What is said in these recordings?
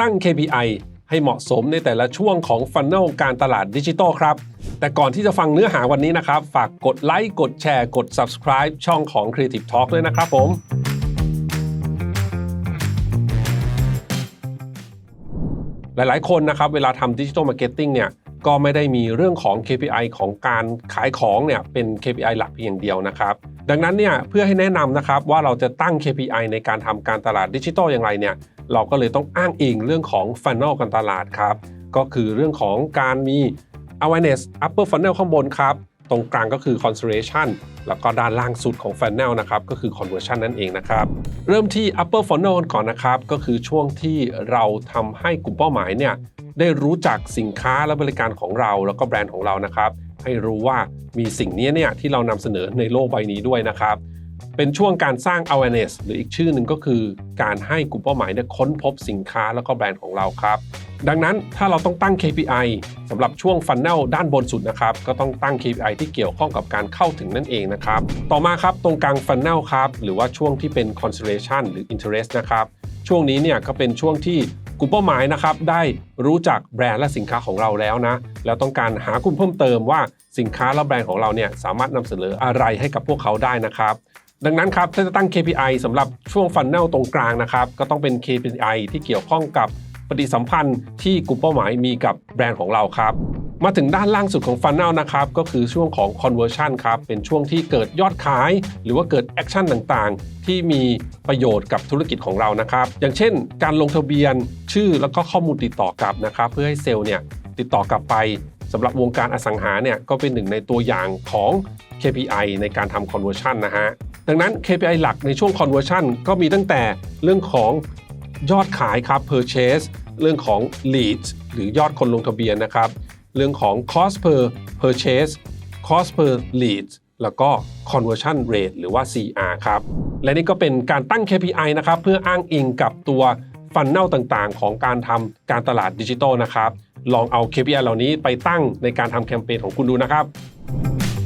ตั้ง KPI ให้เหมาะสมในแต่ละช่วงของฟัน n นลการตลาดดิจิทัลครับ แต่ก่อนที่จะฟังเนื้อหาวันนี้นะครับ ฝากกดไลค์กดแชร์กด subscribe ช่องของ Creative Talk ด้วยนะครับผม หลายๆ คนนะครับ เวลาทำดิจิทัลมาร์เก็ตติ้งเนี่ยก็ไม่ได้มีเรื่องของ KPI ของการขายของเนี่ยเป็น KPI หลักเพียงอย่างเดียวนะครับ ดังนั้นเนี่ยเพื่อให้แนะนำนะครับว่าเราจะตั้ง KPI ในการทำการตลาดดิจิทัลอย่างไรเนี่ยเราก็เลยต้องอ้างอิงเรื่องของ Funnel การตลาดครับ ก็คือเรื่องของการมี awareness upper funnel ข้างบนครับ ตรงกลางก็คือ consideration แล้วก็ด้านล่างสุดของ funnel นะครับก็คือ conversion นั่นเองนะครับ เริ่มที่ upper funnel ก่อนนะครับ ก็คือช่วงที่เราทำให้กลุ่มเป้าหมายเนี่ยได้รู้จักสินค้าและบริการของเราแล้วก็แบรนด์ของเรานะครับ ให้รู้ว่ามีสิ่งนี้เนี่ยที่เรานำเสนอในโลกใบนี้ด้วยนะครับ เป็นช่วงการสร้าง awareness หรืออีกชื่อหนึ่งก็คือ การให้กลุ่มเป้าหมายเนี่ยค้นพบสินค้าแล้วก็แบรนด์ของเราครับ ดังนั้นถ้าเราต้องตั้ง KPI สำหรับช่วง Funnel ด้านบนสุดนะครับ ก็ต้องตั้ง KPI ที่เกี่ยวข้องกับการเข้าถึงนั่นเองนะครับ ต่อมาครับตรงกลาง Funnel ครับหรือว่าช่วงที่เป็น Consideration หรือ Interest นะครับช่วงนี้เนี่ยก็เป็นช่วงที่ กลุ่มเป้าหมายนะครับได้รู้จักแบรนด์และสินค้าของเราแล้วนะ แล้วต้องการหากลุ่มเพิ่มเติมว่าสินค้าและแบรนด์ของเราเนี่ยสามารถนำเสนออะไรให้กับพวกเขาได้นะครับ ดังนั้นครับถ้าจะตั้ง KPI สำหรับช่วงฟันแนลตรงกลางนะครับก็ต้องเป็น KPI ที่เกี่ยวข้องกับปฏิสัมพันธ์ที่กลุ่มเป้าหมายมีกับแบรนด์ของเราครับ มาถึงด้านล่างสุดของฟัน n นลนะครับก็คือช่วงของ conversion ครับเป็นช่วงที่เกิดยอดขาย หรือว่าเกิดแอคชั่นต่างๆ ที่มีประโยชน์กับธุรกิจของเรานะครับอย่างเช่น การลงทะเบียนชื่อแล้วก็ข้อมูลติดต่อกลับนะครับเพื่อให้เซลล์เนี่ยติดต่อกลับไปสำหรับวงการอสังหาเนี่ยก็เป็นหนึ่งในตัวอย่างของ KPI ในการทำ conversion นะฮะดังนั้น KPI หลักในช่วง conversion ก็มีตั้งแต่เรื่องของยอดขายครับ purchase เรื่องของ leads หรือยอดคนลงทะเบียนนะครับ เรื่องของ cost per purchase cost per lead แล้วก็ conversion rate หรือว่า CR ครับ และนี่ก็เป็นการตั้ง KPI นะครับเพื่ออ้างอิงกับตัวฟันเนลต่างๆ ของการทำการตลาดดิจิทัลนะครับ ลองเอา KPI เหล่านี้ไปตั้งในการทำแคมเปญของคุณดูนะครับ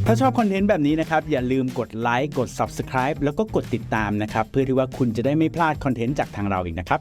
ถ้าชอบคอนเทนต์แบบนี้นะครับ อย่าลืมกดไลค์กด Subscribe แล้วก็กดติดตามนะครับ เพื่อที่ว่าคุณจะได้ไม่พลาดคอนเทนต์จากทางเราอีกนะครับ